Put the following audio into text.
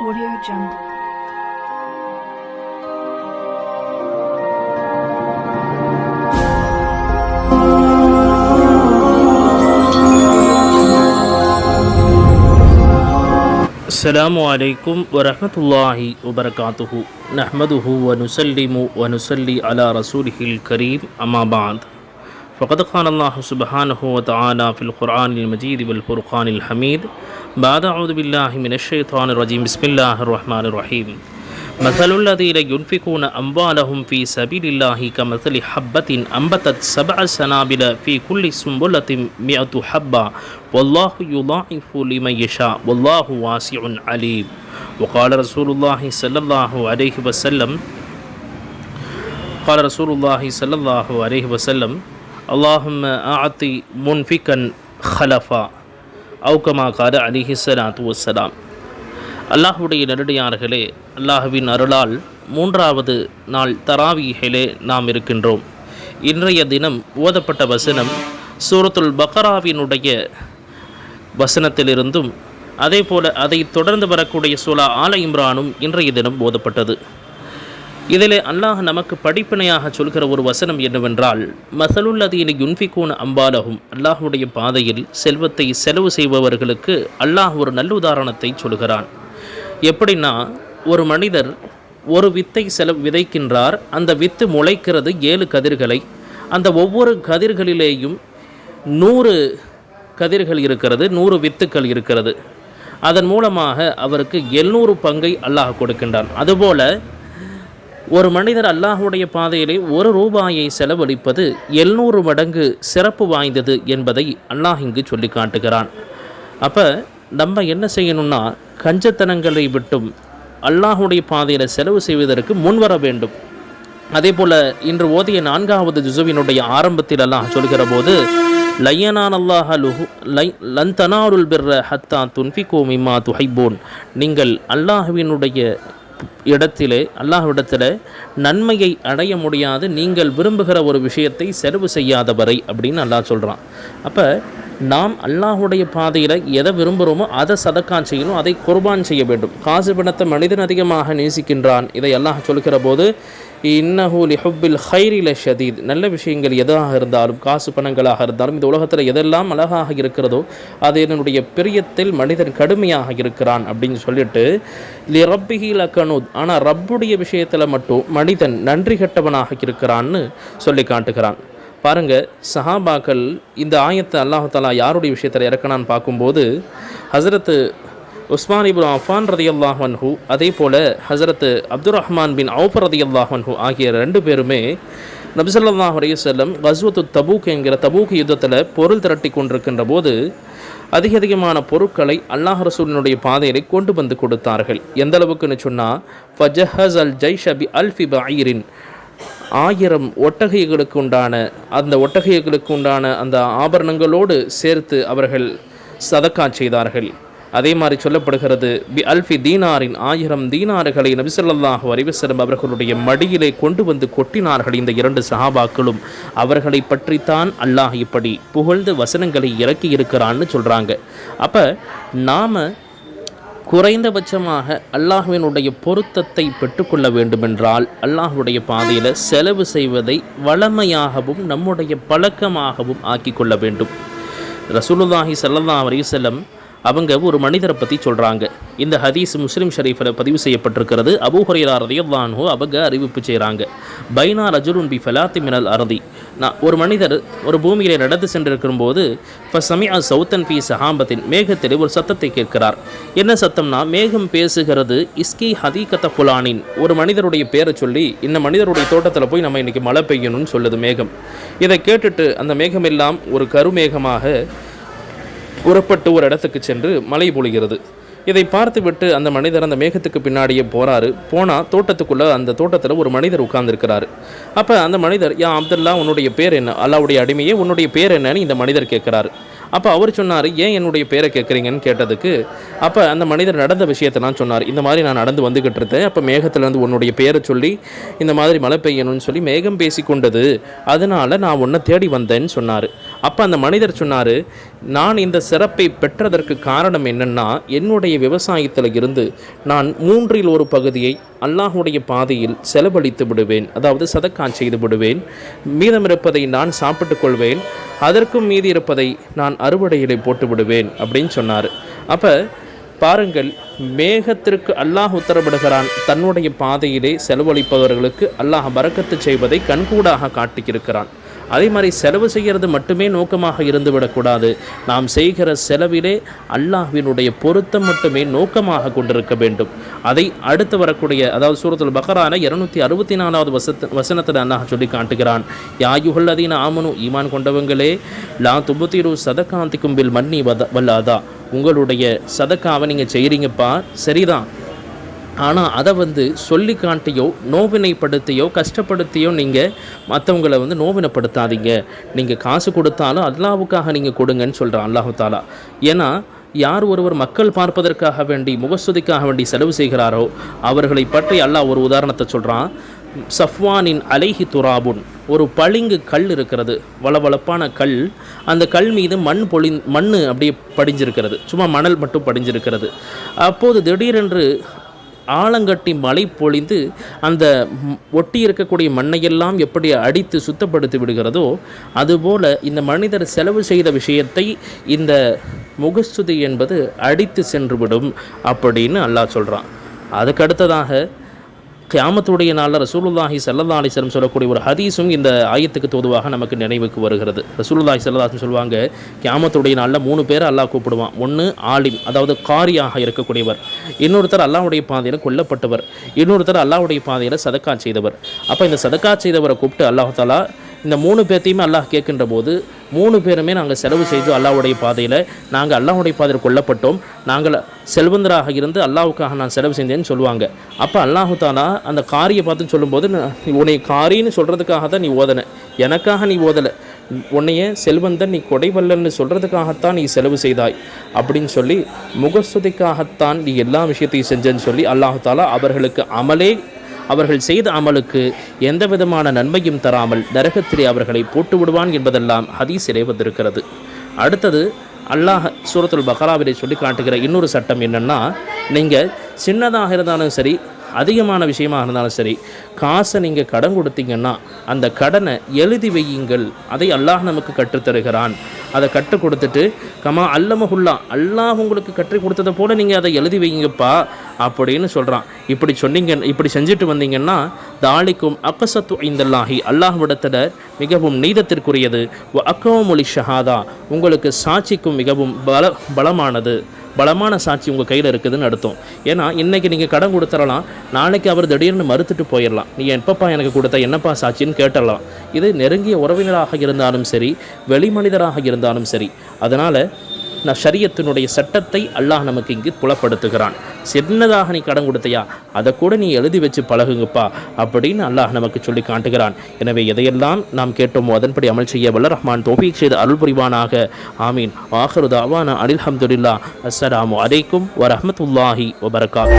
Audio Jungle. السلام عليكم ورحمة الله وبركاته نحمده ونسلم ونصلي على رسوله الكريم أما بعد فقد قال الله سبحانه وتعالى في القرآن المجيد والفرقان الحميد بعد أعوذ بالله من الشيطان الرجيم. بسم الله الرحمن الرحيم. مثل الذين ينفقون أموالهم في سبيل الله كمثل حبة أنبتت سبع سنابل في كل سنبلة مئة حبة. والله يضاعف لمن يشاء. والله واسع عليم. وقال رسول الله صلى الله عليه وسلم قال رسول الله صلى الله عليه وسلم اللهم أعطي منفقا خلفا. அவுக்கமாகாது கார அலிஹிசலாத்து வசலாம் அல்லாஹுடைய நெருடையார்களே அல்லாஹுவின் அருளால் மூன்றாவது நாள் தராவிகளே நாம் இருக்கின்றோம். இன்றைய தினம் ஓதப்பட்ட வசனம் சூரத்துல் பக்ராவினுடைய வசனத்திலிருந்தும் அதே போல் அதை தொடர்ந்து வரக்கூடிய சூலா ஆல இம்ரானும் இன்றைய தினம் ஓதப்பட்டது. இதிலே அல்லாஹ் நமக்கு படிப்பினையாக சொல்கிற ஒரு வசனம் என்னவென்றால் மசலுல்லதீன யுன்ஃபிகூன் அம்பாலகும் அல்லாஹுடைய பாதையில் செல்வத்தை செலவு செய்பவர்களுக்கு அல்லாஹ் ஒரு நல்ல உதாரணத்தை சொல்கிறான். எப்படின்னா ஒரு மனிதர் ஒரு வித்தை செலவு விதைக்கின்றார் அந்த வித்து முளைக்கிறது ஏழு கதிர்களை. அந்த ஒவ்வொரு கதிர்களிலேயும் நூறு கதிர்கள் இருக்கிறது நூறு வித்துக்கள் இருக்கிறது. அதன் மூலமாக அவருக்கு எழுநூறு பங்கை அல்லாஹ் கொடுக்கின்றான். அதுபோல் ஒரு மனிதர் அல்லாஹுடைய பாதையிலே ஒரு ரூபாயை செலவழிப்பது எழுநூறு மடங்கு சிறப்பு வாய்ந்தது என்பதை அல்லாஹ் இங்கு சொல்லி காட்டுகிறான். அப்போ நம்ம என்ன செய்யணும்னா கஞ்சத்தனங்களை விட்டும் அல்லாஹுடைய பாதையில் செலவு செய்வதற்கு முன்வர வேண்டும். அதே போல் இன்று ஓதிய நான்காவது ஜுசுவினுடைய ஆரம்பத்தில் அல்லாஹ் சொல்கிற போது லையனான் அல்லாஹ் லுஹு லை லந்தனாருல் பிர்ர ஹத்தா துன்ஃபிகோ மிம்மா துஹைபோன் நீங்கள் அல்லாஹுவினுடைய இடத்திலே அல்லாஹ்விடத்தில் நன்மையை அடைய முடியாது நீங்கள் விரும்புகிற ஒரு விஷயத்தை செலவு செய்யாதவரை அப்படின்னு அல்லாஹ் சொல்கிறான் அப்போ நாம் அல்லாஹுடைய பாதையில் எதை விரும்புகிறோமோ அதை சதக்கான் செய்யணும் அதை குர்பான் செய்ய வேண்டும். காசு பணத்தை மனிதன் அதிகமாக நேசிக்கின்றான் இதை அல்லாஹ் சொல்கிற போது இன்னஹு லிஹுப்பில் ஹைரில ஷதீத். நல்ல விஷயங்கள் எதாக இருந்தாலும் காசு பணங்களாக இருந்தாலும் இந்த உலகத்தில் எதெல்லாம் அழகாக இருக்கிறதோ அது என்னுடைய பிரியத்தில் மனிதன் கடுமையாக இருக்கிறான் அப்படின்னு சொல்லிட்டு லி ரப்பிகில கனூத் ஆனால் ரப்புடைய விஷயத்தில் மட்டும் மனிதன் நன்றி கெட்டவனாக இருக்கிறான்னு சொல்லி காட்டுகிறான். பாருங்க சஹாபாக்கள் இந்த ஆயத்தை அல்லாஹாலா யாருடைய விஷயத்தில் இறக்கணான்னு பார்க்கும்போது ஹசரத்து உஸ்மான் இபுல் அஃபான் ரதி அல்லாஹன்ஹு அதே போல் ஹசரத்து அப்துல் ரஹ்மான் பின் அவுஃப் ரதி அல்லாஹன்ஹு ஆகிய ரெண்டு பேருமே நபிசல்லாஹ் அலையுசல்லம் கஸ்வத்து தபூக் என்கிற தபூக் யுத்தத்தில் பொருள் திரட்டி கொண்டிருக்கின்ற போது அதிக அதிகமான பொருட்களை அல்லாஹ் ரசூலினுடைய பாதையிலே கொண்டு வந்து கொடுத்தார்கள். எந்த அளவுக்குன்னு சொன்னால் ஃபஜஹஸ் அல் ஜெய்ஷ் அபி அல்ஃபி பயிரின் ஆயிரம் ஒட்டகைகளுக்கு உண்டான அந்த ஒட்டகைகளுக்கு உண்டான அந்த ஆபரணங்களோடு சேர்த்து அவர்கள் சதக்கா செய்தார்கள். அதே மாதிரி சொல்லப்படுகிறது பி அல்ஃபி தீனாரின் ஆயிரம் தீனாறுகளை நபிசல்லாஹு அறிவசலம் அவர்களுடைய மடியிலே கொண்டு வந்து கொட்டினார்கள் இந்த இரண்டு சஹாபாக்களும். அவர்களை பற்றித்தான் அல்லாஹ் இப்படி புகழ்ந்து வசனங்களை இறக்கி இருக்கிறான்னு சொல்கிறாங்க அப்போ நாம் குறைந்தபட்சமாக அல்லாஹுவினுடைய பொருத்தத்தை பெற்றுக்கொள்ள வேண்டுமென்றால் அல்லாஹுடைய பாதையில் செலவு செய்வதை வளமையாகவும் நம்முடைய பழக்கமாகவும் ஆக்கிக்கொள்ள வேண்டும். ரசூலுல்லாஹி வரையும் அலிசல்லம் அவங்க ஒரு மனிதரை பற்றி சொல்கிறாங்க இந்த ஹதீஸ் முஸ்லீம் ஷரீஃபில் பதிவு செய்யப்பட்டிருக்கிறது. அபூ ஹுரைரா ரதியல்லான்ஹோ அவங்க அறிவிப்பு செய்கிறாங்க பைனா ரஜுருன் பி ஃபலாத்தி மினல் அறுதி நான் ஒரு மனிதர் ஒரு பூமியில் நடந்து சென்றிருக்கும் போது இப்போ சமியா சவுத்தன் ஃபி சஹாம்பத்தின் மேகத்தில் ஒரு சத்தத்தை கேட்கிறார். என்ன சத்தம்னா மேகம் பேசுகிறது இஸ்கி ஹதீகத்த புலானின் ஒரு மனிதருடைய பேரை சொல்லி இந்த மனிதருடைய தோட்டத்தில் போய் நம்ம இன்றைக்கி மழை பெய்யணும்னு சொல்லுது மேகம். இதை கேட்டுட்டு அந்த மேகமெல்லாம் ஒரு கருமேகமாக புறப்பட்டு ஒரு இடத்துக்கு சென்று மழை பொழிகிறது. இதை பார்த்துவிட்டு அந்த மனிதர் அந்த மேகத்துக்கு பின்னாடியே போகிறாரு போனால் தோட்டத்துக்குள்ளே அந்த தோட்டத்தில் ஒரு மனிதர் உட்கார்ந்துருக்கிறாரு. அப்போ அந்த மனிதர் யா அப்துல்லா உன்னுடைய பேர் என்ன? அல்லாவுடைய அடிமையே உன்னுடைய பேர் என்னன்னு இந்த மனிதர் கேட்குறாரு அப்போ அவர் சொன்னார் ஏன் என்னுடைய பேரை கேட்குறீங்கன்னு கேட்டதுக்கு அப்போ அந்த மனிதர் நடந்த விஷயத்தெல்லாம் சொன்னார். இந்த மாதிரி நான் நடந்து வந்துக்கிட்டு இருந்தேன் அப்போ மேகத்துலேருந்து உன்னுடைய பேரை சொல்லி இந்த மாதிரி மழை பெய்யணும்னு சொல்லி மேகம் பேசி கொண்டது அதனால் நான் உன்னை தேடி வந்தேன்னு சொன்னார். அப்போ அந்த மனிதர் சொன்னார் நான் இந்த சிறப்பை பெற்றதற்கு காரணம் என்னென்னா என்னுடைய விவசாயத்தில் இருந்து நான் மூன்றில் ஒரு பகுதியை அல்லாஹுடைய பாதையில் செலவழித்து விடுவேன். அதாவது சதக்கா செய்து விடுவேன். மீதம் இருப்பதை நான் சாப்பிட்டு கொள்வேன். அதற்கும் மீதி இருப்பதை நான் அறுவடையிலே போட்டு விடுவேன் அப்படின்னு சொன்னார். அப்போ பாருங்கள் மேகத்திற்கு அல்லாஹ் உத்தரவிடுகிறான் தன்னுடைய பாதையிலே செலவழிப்பவர்களுக்கு அல்லாஹ் பறக்கத்து செய்வதை கண்கூடாக காட்டியிருக்கிறான். அதே மாதிரி செலவு செய்கிறது மட்டுமே நோக்கமாக இருந்துவிடக்கூடாது. நாம் செய்கிற செலவிலே அல்லாஹ்வினுடைய பொருத்தம் மட்டுமே நோக்கமாக கொண்டிருக்க வேண்டும். அதை அடுத்து வரக்கூடிய அதாவது சூரத்துல் பஹரான இருநூத்தி அறுபத்தி நாலாவது வசத்த வசனத்தில் அல்லாஹ் சொல்லி காட்டுகிறான். யாயுகல்லதீன ஆமனு ஈமான் கொண்டவங்களே லா துபுத்திரு சதகாந்திக்கும் பில் மன்னி வத வல்லாதா. உங்களுடைய சதக்காவை நீங்கள் செய்கிறீங்கப்பா சரிதான். ஆனால் அதை வந்து சொல்லி காட்டியோ நோவினைப்படுத்தியோ கஷ்டப்படுத்தியோ நீங்கள் மற்றவங்களை வந்து நோவினைப்படுத்தாதீங்க. நீங்கள் காசு கொடுத்தாலும் அல்லாவுக்காக நீங்கள் கொடுங்கன்னு சொல்கிறான் அல்லாஹு தாலா. ஏன்னா யார் ஒருவர் மக்கள் பார்ப்பதற்காக வேண்டி முகஸ்துதிக்காக வேண்டி செலவு செய்கிறாரோ அவர்களை பற்றி அல்லாஹ் ஒரு உதாரணத்தை சொல்கிறான் சஃப்வானின் அலைஹி துராபுன் ஒரு பளிங்கு கல் இருக்கிறது வளவளப்பான கல். அந்த கல் மீது மண் பொழி மண் அப்படியே படிஞ்சிருக்கிறது. சும்மா மணல் மட்டும் படிஞ்சிருக்கிறது. அப்போது திடீரென்று ஆலங்கட்டி மழை பொழிந்து அந்த ஒட்டி இருக்கக்கூடிய மண்ணையெல்லாம் எப்படி அடித்து சுத்தப்படுத்தி விடுகிறதோ அதுபோல் இந்த மனிதர் செலவு செய்த விஷயத்தை இந்த முகஸ்துதி என்பது அடித்து சென்றுவிடும் அப்படின்னு அல்லாஹ் சொல்கிறான் அதுக்கு அடுத்ததாக கியாமத்துடைய நாளில் ரசூலுல்லாஹி சல்லா அலிஸ்லம் சொல்லக்கூடிய ஒரு ஹதீஸும் இந்த ஆயத்துக்கு தோதுவாக நமக்கு நினைவுக்கு வருகிறது. ரசூலுல்லாஹி ஸல்லல்லாஹு சொல்லுவாங்க கியாமத்துடைய நாளில் மூணு பேர் அல்லாஹ் கூப்பிடுவான். ஒன்று ஆலிம் அதாவது காரியாக இருக்கக்கூடியவர். இன்னொருத்தர் அல்லாஹுடைய பாதையில் கொல்லப்பட்டவர். இன்னொருத்தர் அல்லாஹ்வுடைய பாதையில் சதக்கா செய்தவர். அப்போ இந்த சதக்கா செய்தவரை கூப்பிட்டு அல்லாஹாலா இந்த மூணு பேர்த்தையுமே அல்லாஹ் கேட்கின்ற போது மூணு பேருமே நாங்கள் செலவு செய்து அல்லாஹுடைய பாதையில் நாங்கள் அல்லாஹுடைய பாதையில் கொல்லப்பட்டோம். நாங்கள் செல்வந்தராக இருந்து அல்லாவுக்காக நான் செலவு செஞ்சேன்னு சொல்லுவாங்க. அப்போ அல்லாஹு தாலா அந்த காரியை பார்த்து சொல்லும்போது நான் உன்னை காரின்னு சொல்கிறதுக்காக தான் நீ ஓதனை. எனக்காக நீ ஓதலை. உன்னைய செல்வந்தன் நீ கொடைவல்லன்னு சொல்கிறதுக்காகத்தான் நீ செலவு செய்தாய். அப்படின்னு சொல்லி முகஸ்துதிக்காகத்தான் நீ எல்லா விஷயத்தையும் செஞ்சேன்னு சொல்லி அல்லாஹு தாலா அவர்களுக்கு அமலே அவர்கள் செய்த அமலுக்கு எந்த விதமான நன்மையும் தராமல் நரகத்திலே அவர்களை போட்டு விடுவான் என்பதெல்லாம் ஹதீஸிலே வந்திருக்கிறது. அடுத்தது அல்லாஹ் சூரத்துல் பஹராவிலே சொல்லி காட்டுகிற இன்னொரு சட்டம் என்னன்னா நீங்கள் சின்னதாக இருந்தாலும் சரி அதிகமான விஷயமா இருந்தாலும் சரி காசை நீங்கள் கடன் கொடுத்தீங்கன்னா அந்த கடனை எழுதி வையுங்கள். அதை அல்லாஹ் நமக்கு கற்றுத்தருகிறான். அதை கற்றுக் கொடுத்துட்டு கமா அல்லமஹுல்லா அல்லாஹ் உங்களுக்கு கற்றுக் கொடுத்ததை போல நீங்கள் அதை எழுதி வைங்கப்பா அப்படின்னு சொல்கிறான் இப்படி சொன்னீங்க இப்படி செஞ்சுட்டு வந்தீங்கன்னா தாலிக்கும் அக்கசத்து ஐந்தல்லாஹி அல்லாஹ்விடத்தில் மிகவும் நீதத்திற்குரியது. அக்கவமொழி ஷஹாதா உங்களுக்கு சாட்சிக்கும் மிகவும் பல பலமானது. பலமான சாட்சி உங்கள் கையில் இருக்குதுன்னு அர்த்தம். ஏன்னா இன்றைக்கி நீங்கள் கடன் கொடுத்துடலாம் நாளைக்கு அவர் திடீர்னு மறுத்துட்டு போயிடலாம் நீ எப்பப்பா எனக்கு கொடுத்த என்னப்பா சாட்சின்னு கேட்டலாம் இது நெருங்கிய உறவினராக இருந்தாலும் சரி வெளி மனிதராக இருந்தாலும் சரி. அதனால் நான் ஷரியத்தினுடைய சட்டத்தை அல்லாஹ் நமக்கு இங்கு புலப்படுத்துகிறான். சின்னதாக நீ கடன் கொடுத்தையா? அதை கூட நீ எழுதி வச்சு பழகுங்கப்பா அப்படின்னு அல்லாஹ் நமக்கு சொல்லி காட்டுகிறான். எனவே எதையெல்லாம் நாம் கேட்டோமோ அதன்படி அமல் செய்ய வல்ல ரஹ்மான் தோஃபீக் செய்து அருள் புரிவானாக. ஆமீன். ஆஹரு தாவானா அனில் ஹம்துல்லா அஸ்ஸலாமு அலைக்கும் வரஹ்மத்துல்லாஹி வபரகாத்.